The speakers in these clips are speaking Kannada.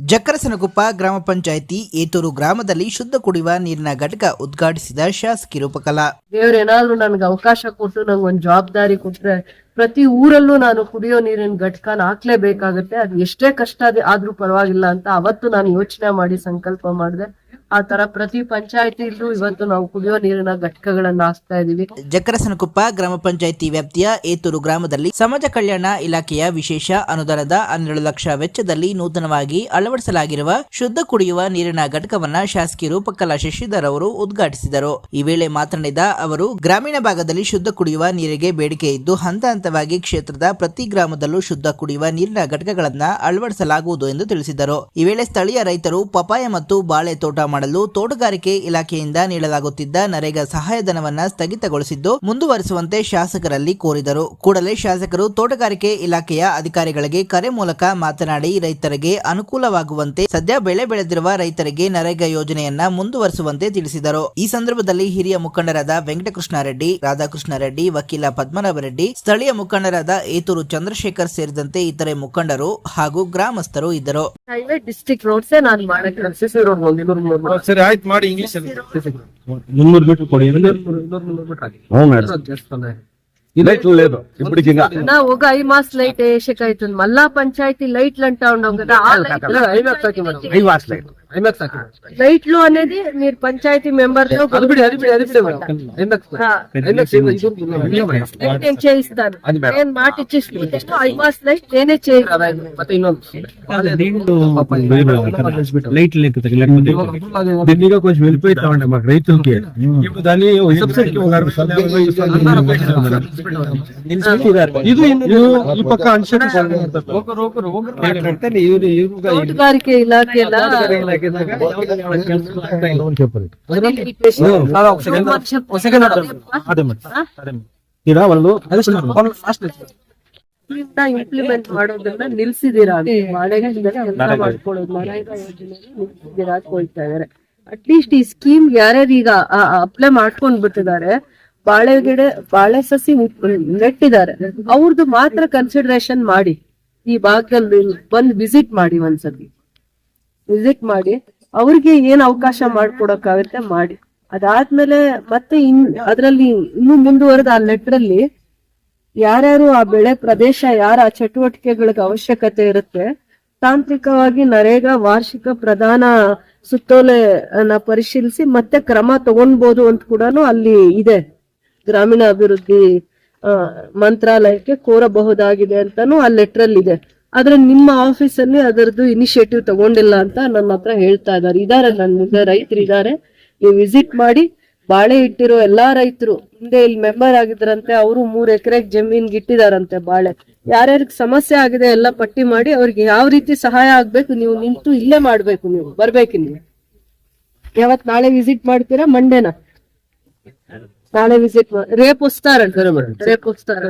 ಜಕ್ಕರಸನಗುಪ್ಪ ಗ್ರಾಮ ಪಂಚಾಯಿತಿ ಏತೂರು ಗ್ರಾಮದಲ್ಲಿ ಶುದ್ಧ ಕುಡಿಯುವ ನೀರಿನ ಘಟಕ ಉದ್ಘಾಟಿಸಿದ ಶಾಸಕಿ ರೂಪಕಲಾ. ದೇವ್ರು, ಏನಾದ್ರೂ ನನ್ಗೆ ಅವಕಾಶ ಕೊಟ್ಟು ನಂಗೆ ಒಂದ್ ಜವಾಬ್ದಾರಿ ಕೊಟ್ರೆ ಪ್ರತಿ ಊರಲ್ಲೂ ನಾನು ಕುಡಿಯೋ ನೀರಿನ ಘಟಕನ ಹಾಕ್ಲೇಬೇಕಾಗತ್ತೆ ಅದು ಎಷ್ಟೇ ಕಷ್ಟ ಆದ್ರೂ ಪರವಾಗಿಲ್ಲ ಅಂತ ಅವತ್ತು ನಾನು ಯೋಚನೆ ಮಾಡಿ ಸಂಕಲ್ಪ ಮಾಡಿದೆ. ಆ ತರ ಪ್ರತಿ ಪಂಚಾಯತಿಲೂ ಇವತ್ತು ನಾವು ಕುಡಿಯುವ ನೀರಿನ ಘಟಕಗಳನ್ನು ಹಾಕ್ತಾ ಇದೀವಿ. ಜಕ್ಕರಸನಕುಪ್ಪ ಗ್ರಾಮ ಪಂಚಾಯಿತಿ ವ್ಯಾಪ್ತಿಯ ಏತೂರು ಗ್ರಾಮದಲ್ಲಿ ಸಮಾಜ ಕಲ್ಯಾಣ ಇಲಾಖೆಯ ವಿಶೇಷ ಅನುದಾನದ ಹನ್ನೆರಡು ಲಕ್ಷ ವೆಚ್ಚದಲ್ಲಿ ನೂತನವಾಗಿ ಅಳವಡಿಸಲಾಗಿರುವ ಶುದ್ಧ ಕುಡಿಯುವ ನೀರಿನ ಘಟಕವನ್ನ ಶಾಸಕಿ ರೂಪಕಲಾ ಶಶಿಧರ್ ಅವರು ಉದ್ಘಾಟಿಸಿದರು. ಈ ವೇಳೆ ಮಾತನಾಡಿದ ಅವರು, ಗ್ರಾಮೀಣ ಭಾಗದಲ್ಲಿ ಶುದ್ಧ ಕುಡಿಯುವ ನೀರಿಗೆ ಬೇಡಿಕೆ ಇದ್ದು ಹಂತ ಹಂತವಾಗಿ ಕ್ಷೇತ್ರದ ಪ್ರತಿ ಗ್ರಾಮದಲ್ಲೂ ಶುದ್ಧ ಕುಡಿಯುವ ನೀರಿನ ಘಟಕಗಳನ್ನ ಅಳವಡಿಸಲಾಗುವುದು ಎಂದು ತಿಳಿಸಿದರು. ಈ ವೇಳೆ ಸ್ಥಳೀಯ ರೈತರು ಪಪಾಯ ಮತ್ತು ಬಾಳೆ ತೋಟ ಮಾಡಲು ತೋಟಗಾರಿಕೆ ಇಲಾಖೆಯಿಂದ ನೀಡಲಾಗುತ್ತಿದ್ದ ನರೇಗಾ ಸಹಾಯಧನವನ್ನ ಸ್ಥಗಿತಗೊಳಿಸಿದ್ದು ಮುಂದುವರಿಸುವಂತೆ ಶಾಸಕರಲ್ಲಿ ಕೋರಿದರು. ಕೂಡಲೇ ಶಾಸಕರು ತೋಟಗಾರಿಕೆ ಇಲಾಖೆಯ ಅಧಿಕಾರಿಗಳಿಗೆ ಕರೆ ಮೂಲಕ ಮಾತನಾಡಿ ರೈತರಿಗೆ ಅನುಕೂಲವಾಗುವಂತೆ ಸದ್ಯ ಬೆಳೆ ಬೆಳೆದಿರುವ ರೈತರಿಗೆ ನರೇಗಾ ಯೋಜನೆಯನ್ನ ಮುಂದುವರಿಸುವಂತೆ ತಿಳಿಸಿದರು. ಈ ಸಂದರ್ಭದಲ್ಲಿ ಹಿರಿಯ ಮುಖಂಡರಾದ ವೆಂಕಟಕೃಷ್ಣ ರೆಡ್ಡಿ ರಾಧಾಕೃಷ್ಣ ರೆಡ್ಡಿ ವಕೀಲ ಪದ್ಮನಾಭ ರೆಡ್ಡಿ ಸ್ಥಳೀಯ ಮುಖಂಡರಾದ ಏತೂರು ಚಂದ್ರಶೇಖರ್ ಸೇರಿದಂತೆ ಇತರೆ ಮುಖಂಡರು ಹಾಗೂ ಗ್ರಾಮಸ್ಥರು ಇದ್ದರು. ಹೈವೇ ಡಿಸ್ಟ್ರಿಕ್ಟ್ ರೋಡ್ಸೇ ನಾನು ಮಾಡಕ್ಕೆ ಸರಿ ಆಯ್ತು ಮಾಡಿ ಇಂಗ್ಲಿಷ್ మున్నూరు మీటర్ కొడి అవును మేడం లైట్ లేదు ఇప్పటికి ఇంకా నా ఒక ఐ మాస్ లైట్ వేసకైతుంది మళ్ళా పంచాయతీ లైట్లు అంటా ఉండవు కదా ఆ లైట్- లైట్లు అనేది మీరు పంచాయతీ మెంబర్ తో ఆ, లైట్ నేను చేయిస్తాను నేను మాట ఇచ్చేసి ఐ మాస్ లైట్ నేనే చేయిస్తాను లైట్ లేకపోతే లేకపోతే దిన్నీగా కొంచెం వెళ్ళిపోతా ఉండే మాకు రైతులకి ఇప్పుడు దాన్ని సబ్సిడీ ಇದು ಇದು ಈ ಪಕ್ಕ ಅನ್ಶನ್ ತೋಟಗಾರಿಕೆ ಇಲಾಖೆ ಇಂಪ್ಲಿಮೆಂಟ್ ಮಾಡೋದನ್ನ ನಿಲ್ಸಿದೀರಾ ಅಟ್ಲೀಸ್ಟ್ ಈ ಸ್ಕೀಮ್ ಯಾರ್ಯಾರು ಈಗ ಅಪ್ಲೈ ಮಾಡ್ಕೊಂಡ್ ಬಿಟ್ಟಿದ್ದಾರೆ ಬಾಳೆ ಗಿಡ ಬಾಳೆ ಸಸಿ ನೆಟ್ಟಿದ್ದಾರೆ. ಅವ್ರದ್ದು ಮಾತ್ರ ಕನ್ಸಿಡರೇಷನ್ ಮಾಡಿ. ಈ ಭಾಗದಲ್ಲಿ ಬಂದ್ ವಿಸಿಟ್ ಮಾಡಿ ಒಂದ್ಸತಿ. ವಿಸಿಟ್ ಮಾಡಿ, ಅವ್ರಿಗೆ ಏನ್ ಅವಕಾಶ ಮಾಡ್ಕೊಡಕ್ಕಾಗತ್ತೆ ಮಾಡಿ. ಅದಾದ್ಮೇಲೆ ಮತ್ತೆ ಇನ್ ಅದ್ರಲ್ಲಿ ಇನ್ನು ಮುಂದುವರೆದ ಆ ಲೆಟರ್ ಅಲ್ಲಿ ಯಾರ್ಯಾರು ಆ ಬೆಳೆ ಪ್ರದೇಶ, ಯಾರ ಚಟುವಟಿಕೆಗಳಿಗೆ ಅವಶ್ಯಕತೆ ಇರುತ್ತೆ, ತಾಂತ್ರಿಕವಾಗಿ ನರೇಗಾ ವಾರ್ಷಿಕ ಪ್ರಧಾನ ಸುತ್ತೋಲೆನ ಪರಿಶೀಲಿಸಿ ಮತ್ತೆ ಕ್ರಮ ತಗೊಳ್ಬಹುದು ಅಂತ ಕೂಡ ಅಲ್ಲಿ ಇದೆ. ಗ್ರಾಮೀಣ ಅಭಿವೃದ್ಧಿ ಮಂತ್ರಾಲಯಕ್ಕೆ ಕೋರಬಹುದಾಗಿದೆ ಅಂತಾನು ಆ ಲೆಟ್ರಲ್ಲಿ ಇದೆ ಆದ್ರೆ ನಿಮ್ಮ ಆಫೀಸ್ ಅಲ್ಲಿ ಅದರದ್ದು ಇನಿಷಿಯೇಟಿವ್ ತಗೊಂಡಿಲ್ಲ ಅಂತ ನನ್ನ ಹತ್ರ ಹೇಳ್ತಾ ಇದ್ದಾರೆ. ಇದಾರೆ ನನ್ನ ಮುಂದೆ ರೈತರು ಇದಾರೆ. ನೀವು ವಿಸಿಟ್ ಮಾಡಿ ಬಾಳೆ ಇಟ್ಟಿರೋ ಎಲ್ಲಾ ರೈತರು ಹಿಂದೆ ಇಲ್ಲಿ ಮೆಂಬರ್ ಆಗಿದ್ರಂತೆ ಅವರು ಮೂರ್ ಎಕರೆ ಜಮೀನ್ಗೆ ಇಟ್ಟಿದಾರಂತೆ ಬಾಳೆ. ಯಾರ್ಯಾರಿಗೆ ಸಮಸ್ಯೆ ಆಗಿದೆ ಎಲ್ಲ ಪಟ್ಟಿ ಮಾಡಿ ಅವ್ರಿಗೆ ಯಾವ ರೀತಿ ಸಹಾಯ ಆಗ್ಬೇಕು ನೀವು ನಿಂತು ಇಲ್ಲೇ ಮಾಡ್ಬೇಕು ನೀವು ಬರ್ಬೇಕು ನೀವು. ಯಾವತ್ ನಾಳೆ ವಿಸಿಟ್ ಮಾಡ್ತೀರಾ? ಮಂಡೇನಾ ನಾಳೆ ವಿಸಿಟ್ ರೇಪ್ ವಸ್ತಾರಂತ ರೇಪ್ ವಸ್ತಾರ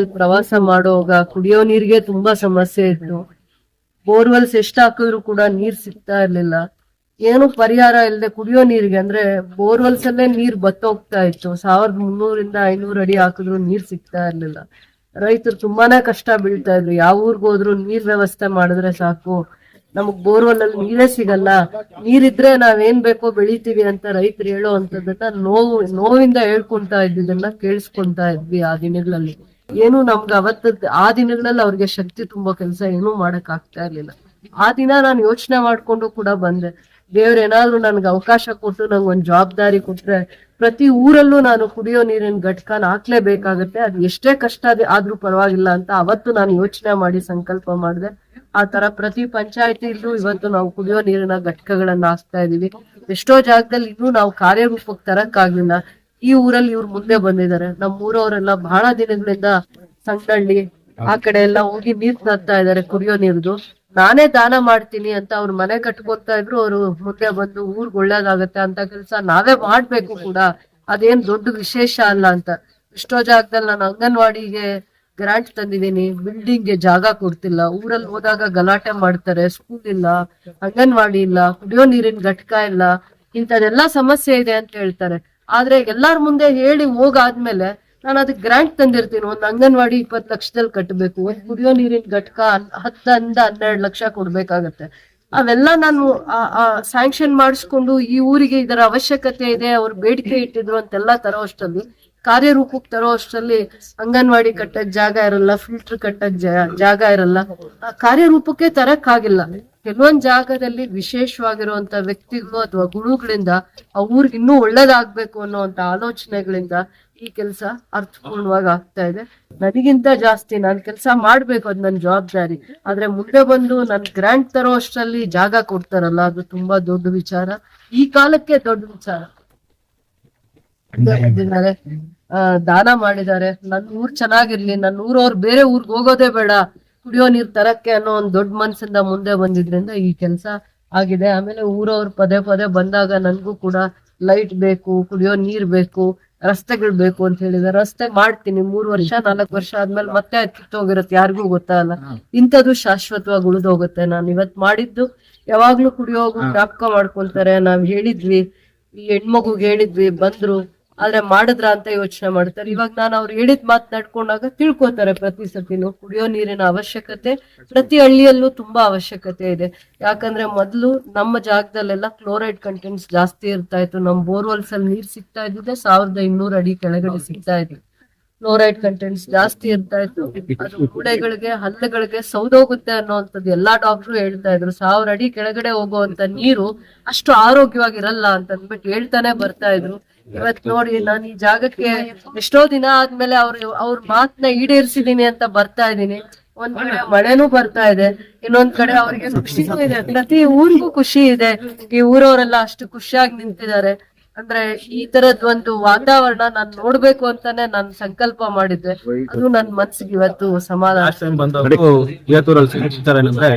ಪ್ರವಾಸ ಮಾಡುವಾಗ ಕುಡಿಯೋ ನೀರಿಗೆ ತುಂಬಾ ಸಮಸ್ಯೆ ಇತ್ತು. ಬೋರ್ವೆಲ್ಸ್ ಎಷ್ಟು ಹಾಕಿದ್ರು ಕೂಡ ನೀರ್ ಸಿಗ್ತಾ ಇರ್ಲಿಲ್ಲ. ಏನು ಪರಿಹಾರ ಇಲ್ಲದೆ ಕುಡಿಯೋ ನೀರಿಗೆ, ಅಂದ್ರೆ ಬೋರ್ವೆಲ್ಸ್ ಅಲ್ಲೇ ನೀರ್ ಬತ್ತೋಗ್ತಾ ಇತ್ತು. ಸಾವಿರದ ಮುನ್ನೂರಿಂದ ಐನೂರು ಅಡಿ ಹಾಕಿದ್ರು ನೀರ್ ಸಿಗ್ತಾ ಇರ್ಲಿಲ್ಲ. ರೈತರು ತುಂಬಾನೇ ಕಷ್ಟ ಬೀಳ್ತಾ ಇದ್ರು. ಯಾವ ಊರ್ಗ್ ಹೋದ್ರು ನೀರ್ ವ್ಯವಸ್ಥೆ ಮಾಡಿದ್ರೆ ಸಾಕು. ನಮಗ್ ಬೋರ್ವೆಲ್ ಅಲ್ಲಿ ನೀರೇ ಸಿಗಲ್ಲ. ನೀರಿದ್ರೆ ನಾವೇನ್ ಬೇಕೋ ಬೆಳಿತೀವಿ ಅಂತ ರೈತರು ಹೇಳೋ ಅಂತದನ್ನ ನೋವು, ನೋವಿಂದ ಹೇಳ್ಕೊಂತ ಇದ್ದಿದ್ದನ್ನ ಕೇಳಿಸ್ಕೊಂತಾ ಇದ್ವಿ ಆ ದಿನಗಳಲ್ಲಿ. ಏನು ನಮ್ಗೆ ಅವತ್ತದ್ ಆ ದಿನಗಳಲ್ಲಿ ಅವ್ರಿಗೆ ಶಕ್ತಿ ತುಂಬೋ ಕೆಲಸ ಏನೂ ಮಾಡಕ್ ಆಗ್ತಾ ಇರ್ಲಿಲ್ಲ. ಆ ದಿನ ನಾನು ಯೋಚನೆ ಮಾಡ್ಕೊಂಡು ಕೂಡ ಬಂದೆ. ದೇವ್ರ ಏನಾದ್ರು ನನ್ಗೆ ಅವಕಾಶ ಕೊಟ್ಟು ನಂಗೆ ಒಂದ್ ಜವಾಬ್ದಾರಿ ಕೊಟ್ರೆ ಪ್ರತಿ ಊರಲ್ಲೂ ನಾನು ಕುಡಿಯೋ ನೀರಿನ ಘಟಕನ ಹಾಕ್ಲೇಬೇಕಾಗತ್ತೆ. ಅದು ಎಷ್ಟೇ ಕಷ್ಟ ಆದ್- ಆದ್ರೂ ಪರವಾಗಿಲ್ಲ ಅಂತ ಅವತ್ತು ನಾನು ಯೋಚನೆ ಮಾಡಿ ಸಂಕಲ್ಪ ಮಾಡಿದೆ. ಆ ತರ ಪ್ರತಿ ಪಂಚಾಯತಿಲೂ ಇವತ್ತು ನಾವು ಕುಡಿಯೋ ನೀರಿನ ಘಟಕಗಳನ್ನ ಹಾಕ್ತಾ ಇದೀವಿ. ಎಷ್ಟೋ ಜಾಗದಲ್ಲಿ ಇನ್ನೂ ನಾವು ಕಾರ್ಯರೂಪಕ್ಕೆ ತರಕ್ಕಾಗ್ಲಿಲ್ಲ ಈ ಊರಲ್ಲಿ ಇವ್ರು ಮುಂದೆ ಬಂದಿದ್ದಾರೆ. ನಮ್ಮ ಊರವರೆಲ್ಲ ಬಹಳ ದಿನಗಳಿಂದ ಸಂಗಳ್ಳಿ ಆ ಕಡೆ ಎಲ್ಲ ಹೋಗಿ ನೀರ್ ತರ್ತಾ ಇದಾರೆ ಕುಡಿಯೋ ನೀರ್ದು. ನಾನೇ ದಾನ ಮಾಡ್ತೀನಿ ಅಂತ ಅವ್ರ ಮನೆ ಕಟ್ಕೊತಾ ಇದ್ರು ಅವರು ಮುಂದೆ ಬಂದು ಊರ್ಗ್ ಒಳ್ಳೇದಾಗತ್ತೆ ಅಂತ ಕೆಲಸ ನಾವೇ ಮಾಡ್ಬೇಕು ಕೂಡ. ಅದೇನ್ ದೊಡ್ಡ ವಿಶೇಷ ಅಲ್ಲ ಅಂತ. ಎಷ್ಟೋ ಜಾಗದಲ್ಲಿ ನಾನು ಅಂಗನವಾಡಿಗೆ ಗ್ರಾಂಟ್ ತಂದಿದ್ದೀನಿ ಬಿಲ್ಡಿಂಗ್ಗೆ ಜಾಗ ಕೊಡ್ತಿಲ್ಲ. ಊರಲ್ಲಿ ಹೋದಾಗ ಗಲಾಟೆ ಮಾಡ್ತಾರೆ ಸ್ಕೂಲ್ ಇಲ್ಲ ಅಂಗನವಾಡಿ ಇಲ್ಲ ಕುಡಿಯೋ ನೀರಿನ ಘಟಕ ಇಲ್ಲ ಇಂಥದೆಲ್ಲಾ ಸಮಸ್ಯೆ ಇದೆ ಅಂತ ಹೇಳ್ತಾರೆ. ಆದ್ರೆ ಎಲ್ಲಾರ ಮುಂದೆ ಹೇಳಿ ಹೋಗಾದ್ಮೇಲೆ ನಾನು ಅದಕ್ಕೆ ಗ್ರಾಂಟ್ ತಂದಿರ್ತೀನಿ. ಒಂದು ಅಂಗನವಾಡಿ ಇಪ್ಪತ್ತು ಲಕ್ಷದಲ್ಲಿ ಕಟ್ಟಬೇಕು ಒಂದು ಕುಡಿಯೋ ನೀರಿನ ಘಟಕ ಹತ್ತರಿಂದ ಹನ್ನೆರಡು ಲಕ್ಷ ಕೊಡ್ಬೇಕಾಗತ್ತೆ. ಅವೆಲ್ಲ ನಾನು ಸ್ಯಾಂಕ್ಷನ್ ಮಾಡಿಸ್ಕೊಂಡು ಈ ಊರಿಗೆ ಇದರ ಅವಶ್ಯಕತೆ ಇದೆ, ಅವ್ರು ಬೇಡಿಕೆ ಇಟ್ಟಿದ್ರು ಅಂತೆಲ್ಲ ತರೋ ಅಷ್ಟರಲ್ಲಿ ಕಾರ್ಯರೂಪಕ್ಕೆ ತರೋ ಅಷ್ಟರಲ್ಲಿ ಅಂಗನವಾಡಿ ಕಟ್ಟಕ್ ಜಾಗ ಇರಲ್ಲ ಫಿಲ್ಟರ್ ಕಟ್ಟಕ್ ಜಾಗ ಇರಲ್ಲ ಕಾರ್ಯರೂಪಕ್ಕೆ ತರಕ್ ಆಗಿಲ್ಲ ಕೆಲವೊಂದ್ ಜಾಗದಲ್ಲಿ ವಿಶೇಷವಾಗಿರುವಂತ ವ್ಯಕ್ತಿಗಳು ಅಥವಾ ಗುರುಗಳಿಂದ ಆ ಊರಿಗೆ ಇನ್ನೂ ಒಳ್ಳೇದಾಗ್ಬೇಕು ಅನ್ನೋಂತ ಆಲೋಚನೆಗಳಿಂದ ಈ ಕೆಲಸ ಅರ್ಥಪೂರ್ಣವಾಗಿ ಆಗ್ತಾ ಇದೆ. ನನಗಿಂತ ಜಾಸ್ತಿ ನಾನು ಕೆಲಸ ಮಾಡ್ಬೇಕು ಅದ್ ನನ್ನ ಜವಾಬ್ದಾರಿ. ಆದ್ರೆ ಮುಂದೆ ಬಂದು ನನ್ ಗ್ರಾಂಟ್ ತರೋ ಅಷ್ಟರಲ್ಲಿ ಜಾಗ ಕೊಡ್ತಾರಲ್ಲ, ಅದು ತುಂಬಾ ದೊಡ್ಡ ವಿಚಾರ. ಈ ಕಾಲಕ್ಕೆ ದೊಡ್ಡ ವಿಚಾರ. ದಾನ ಮಾಡಿದ್ದಾರೆ. ನನ್ನ ಊರ್ ಚೆನ್ನಾಗಿರ್ಲಿ ನನ್ನ ಊರವ್ರು ಬೇರೆ ಊರ್ಗ್ ಹೋಗೋದೇ ಬೇಡ. ಕುಡಿಯೋ ನೀರ್ ತರಕ್ಕೆ ಅನ್ನೋ ಒಂದ್ ದೊಡ್ಡ ಮನ್ಸಿಂದ ಮುಂದೆ ಬಂದಿದ್ರಿಂದ ಈ ಕೆಲಸ ಆಗಿದೆ. ಆಮೇಲೆ ಊರವ್ರು ಪದೇ ಪದೇ ಬಂದಾಗ ನನ್ಗೂ ಕೂಡ ಲೈಟ್ ಬೇಕು ಕುಡಿಯೋ ನೀರ್ ಬೇಕು ರಸ್ತೆಗಳು ಬೇಕು ಅಂತ ಹೇಳಿದ್ರೆ ರಸ್ತೆ ಮಾಡ್ತೀನಿ ಮೂರ್ ವರ್ಷ ನಾಲ್ಕು ವರ್ಷ ಆದ್ಮೇಲೆ ಮತ್ತೆ ಕಿತ್ತೋಗಿರುತ್ತೆ ಯಾರಿಗೂ ಗೊತ್ತಾಗಲ್ಲ ಇಂಥದ್ದು ಶಾಶ್ವತವಾಗಿ ಉಳಿದೋಗುತ್ತೆ ನಾನು ಇವತ್ ಮಾಡಿದ್ದು ಯಾವಾಗ್ಲೂ ಕುಡಿಯೋಗು ಜ್ಞಾಪಕ ಮಾಡ್ಕೊಂತಾರೆ ನಾವ್ ಹೇಳಿದ್ವಿ ಈ ಹೆಣ್ಮಗುಗ್ ಹೇಳಿದ್ವಿ ಬಂದ್ರು ಆದ್ರೆ ಮಾಡಿದ್ರ ಅಂತ ಯೋಚನೆ ಮಾಡ್ತಾರೆ. ಇವಾಗ ನಾನು ಅವ್ರು ಹೇಳಿದ್ ಮಾತ್ ನಡ್ಕೊಂಡಾಗ ತಿಳ್ಕೊತಾರೆ ಪ್ರತಿ ಸತಿನು ಕುಡಿಯೋ ನೀರಿನ ಅವಶ್ಯಕತೆ ಪ್ರತಿ ಹಳ್ಳಿಯಲ್ಲೂ ತುಂಬಾ ಅವಶ್ಯಕತೆ ಇದೆ. ಯಾಕಂದ್ರೆ ಮೊದಲು ನಮ್ಮ ಜಾಗದಲ್ಲೆಲ್ಲ ಕ್ಲೋರೈಡ್ ಕಂಟೆಂಟ್ಸ್ ಜಾಸ್ತಿ ಇರ್ತಾ ಇತ್ತು. ನಮ್ ಬೋರ್ವೆಲ್ಸ್ ಅಲ್ಲಿ ನೀರ್ ಸಿಗ್ತಾ ಇದ್ದಿದ್ದೆ ಸಾವಿರದ ಇನ್ನೂರ ಅಡಿ ಕೆಳಗಡೆ ಸಿಗ್ತಾ ಇತ್ತು ಕ್ಲೋರೈಡ್ ಕಂಟೆಂಟ್ಸ್ ಜಾಸ್ತಿ ಇರ್ತಾ ಇತ್ತು. ಅದು ಮೂಳೆಗಳಿಗೆ ಹಲ್ಲುಗಳಿಗೆ ಸೌದೋಗುತ್ತೆ ಅನ್ನೋಂಥದ್ದು ಎಲ್ಲಾ ಡಾಕ್ಟ್ರು ಹೇಳ್ತಾ ಇದ್ರು. ಸಾವಿರ ಅಡಿ ಕೆಳಗಡೆ ಹೋಗುವಂತ ನೀರು ಅಷ್ಟು ಆರೋಗ್ಯವಾಗಿರಲ್ಲ ಅಂತ ಅಂದ್ಬಿಟ್ಟು ಹೇಳ್ತಾನೆ ಬರ್ತಾ ಇದ್ರು. ಇವತ್ ನೋಡಿ ನಾನು ಈ ಜಾಗಕ್ಕೆ ಎಷ್ಟೋ ದಿನ ಆದ್ಮೇಲೆ ಅವ್ರ ಅವ್ರ ಮಾತನ್ನ ಈಡೇರಿಸಿದೀನಿ ಅಂತ ಬರ್ತಾ ಇದೀನಿ ಒಂದ್ ಕಡೆ ಮಳೆನೂ ಬರ್ತಾ ಇದೆ. ಇನ್ನೊಂದ್ ಕಡೆ ಅವ್ರಿಗೆ ಖುಷಿನೂ ಇದೆ. ಪ್ರತಿ ಊರಿಗೂ ಖುಷಿ ಇದೆ. ಈ ಊರವರೆಲ್ಲ ಅಷ್ಟು ಖುಷಿಯಾಗಿ ನಿಂತಿದ್ದಾರೆ. ಅಂದ್ರೆ ಈ ತರದ್ ಒಂದು ವಾತಾವರಣ ನಾನ್ ನೋಡ್ಬೇಕು ಅಂತಾನೆ ನಾನ್ ಸಂಕಲ್ಪ ಮಾಡಿದ್ದೆ. ಅದು ನನ್ ಮನ್ಸಿಗೆ ಇವತ್ತು ಸಮಾಧಾನ. ಏನಂದ್ರೆ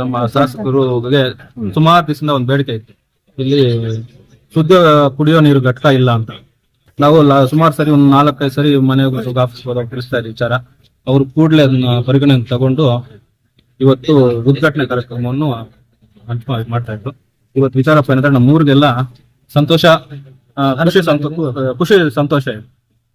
ನಮ್ಮ ಶಾಸಕರುಗೆ ಸುಮಾರು ದಿವಸದಿಂದ ಒಂದು ಬೇಡಿಕೆ ಇತ್ತು. ಇಲ್ಲಿ ಶುದ್ಧ ಕುಡಿಯೋ ನೀರು ಘಟಕ ಇಲ್ಲ ಅಂತ. ನಾವು ಸುಮಾರು ಸರಿ ಒಂದು ನಾಲ್ಕೈದು ಸರಿ ಮನೆ ಆಫೀಸ್ ಹೋದಾಗ ತಿಳಿಸ್ತಾ ಇದ್ದ ವಿಚಾರ. ಅವ್ರು ಕೂಡಲೇ ಅದನ್ನ ಪರಿಗಣನೆ ತಗೊಂಡು ಇವತ್ತು ಉದ್ಘಾಟನೆ ಕಾರ್ಯಕ್ರಮವನ್ನು ಮಾಡ್ತಾ ಇದ್ರು. ಇವತ್ತು ವಿಚಾರಪ್ಪ ಏನಂದ್ರೆ ನಮ್ಮ ಊರಿಗೆಲ್ಲ ಸಂತೋಷ ಆ, ಖುಷಿ ಸಂತೋಷ ಖುಷಿ ಸಂತೋಷ ಇದೆ.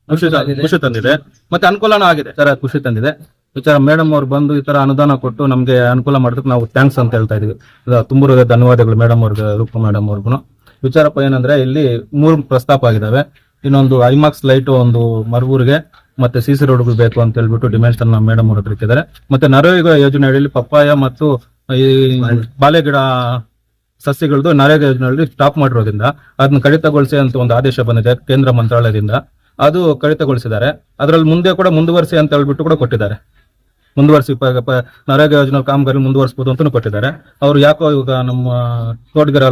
ಖುಷಿ ಖುಷಿ ತಂದಿದೆ. ಮತ್ತೆ ಅನುಕೂಲನೂ ಆಗಿದೆ. ಸರ್ ಖುಷಿ ತಂದಿದೆ. ವಿಚಾರ ಮೇಡಮ್ ಅವ್ರು ಬಂದು ಈ ತರ ಅನುದಾನ ಕೊಟ್ಟು ನಮ್ಗೆ ಅನುಕೂಲ ಮಾಡೋದಕ್ಕೆ ನಾವು ಥ್ಯಾಂಕ್ಸ್ ಅಂತ ಹೇಳ್ತಾ ಇದೀವಿ ಇದು ತುಂಬು ಹೃದಯದ ಧನ್ಯವಾದಗಳು ಮೇಡಮ್ ಅವ್ರಿಗೆ ರೂಪ ಮೇಡಮ್ ಅವ್ರಿಗೂ. ವಿಚಾರಪ್ಪ ಏನಂದ್ರೆ ಇಲ್ಲಿ ಮೂರು ಪ್ರಸ್ತಾಪ ಆಗಿದಾವೆ ಇನ್ನೊಂದು ಐಮಾಕ್ಸ್ ಲೈಟ್ ಒಂದು ಮರಬೂರಿಗೆ ಮತ್ತೆ ಸಿಸಿ ಸಿ ರೋಡ್ಗಳು ಬೇಕು ಅಂತ ಹೇಳ್ಬಿಟ್ಟು ಡಿಮ್ಯಾಂಡ್ಸ್ ಅನ್ನ ಮೇಡಮ್ ಅವ್ರ ಹತ್ರ ಇಟ್ಟಿದ್ದಾರೆ. ಮತ್ತೆ ನರೇಗ ಯೋಜನೆ ಅಡಿಯಲ್ಲಿ ಪಪ್ಪಾಯ ಮತ್ತು ಈ ಬಾಳೆಗಿಡ ಸಸ್ಯಗಳದ್ದು ನರೇಗ ಯೋಜನೆಯಲ್ಲಿ ಸ್ಟಾಪ್ ಮಾಡಿರೋದ್ರಿಂದ ಅದನ್ನ ಕಡಿತಗೊಳಿಸಿ ಅಂತ ಒಂದು ಆದೇಶ ಬಂದಿದೆ ಕೇಂದ್ರ ಮಂತ್ರಾಲಯದಿಂದ. ಅದು ಕಡಿತಗೊಳಿಸಿದ್ದಾರೆ. ಅದರಲ್ಲಿ ಮುಂದೆ ಕೂಡ ಮುಂದುವರಿಸಿ ಅಂತ ಹೇಳ್ಬಿಟ್ಟು ಕೂಡ ಕೊಟ್ಟಿದ್ದಾರೆ. ಮುಂದುವರಿಸಿ ನರೇಗಾ ಯೋಜನೆ ಕಾಮಗಾರಿ ಮುಂದುವರಿಸಬಹುದು ಅಂತ ಕೊಟ್ಟಿದ್ದಾರೆ. ಅವ್ರು ಯಾಕೋ ಇವಾಗ ನಮ್ಮ ತೋಟಗಾರ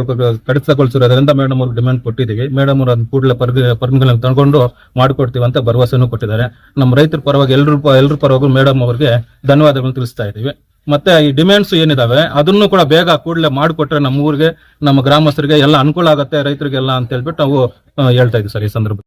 ಕಡಿತಗೊಳಿಸಿರೋದ್ರಿಂದ ಮೇಡಮ್ ಅವ್ರಿಗೆ ಡಿಮ್ಯಾಂಡ್ ಕೊಟ್ಟಿದ್ದೀವಿ. ಮೇಡಮ್ ಅವ್ರು ಅದನ್ನ ಕೂಡಲೇ ಪರ್ಮಿಗಳನ್ನು ತಗೊಂಡು ಮಾಡಿಕೊಡ್ತೀವಿ ಅಂತ ಭರವಸೆನೂ ಕೊಟ್ಟಿದ್ದಾರೆ. ನಮ್ಮ ರೈತರ ಪರವಾಗಿ ಎಲ್ಲರೂ ಎಲ್ಲರೂ ಪರವಾಗಿ ಮೇಡಮ್ ಅವ್ರಿಗೆ ಧನ್ಯವಾದಗಳನ್ನು ತಿಳಿಸ್ತಾ ಇದ್ದೀವಿ. ಮತ್ತೆ ಈ ಡಿಮ್ಯಾಂಡ್ಸ್ ಏನಿದಾವೆ, ಅದನ್ನು ಕೂಡ ಬೇಗ ಕೂಡಲೇ ಮಾಡಿಕೊಟ್ರೆ ನಮ್ಮ ಊರಿಗೆ ನಮ್ಮ ಗ್ರಾಮಸ್ಥರಿಗೆ ಎಲ್ಲ ಅನುಕೂಲ ಆಗುತ್ತೆ, ರೈತರಿಗೆಲ್ಲ ಅಂತ ಹೇಳ್ಬಿಟ್ಟು ನಾವು ಹೇಳ್ತಾ ಇದ್ದೀವಿ ಸರ್ ಈ ಸಂದರ್ಭ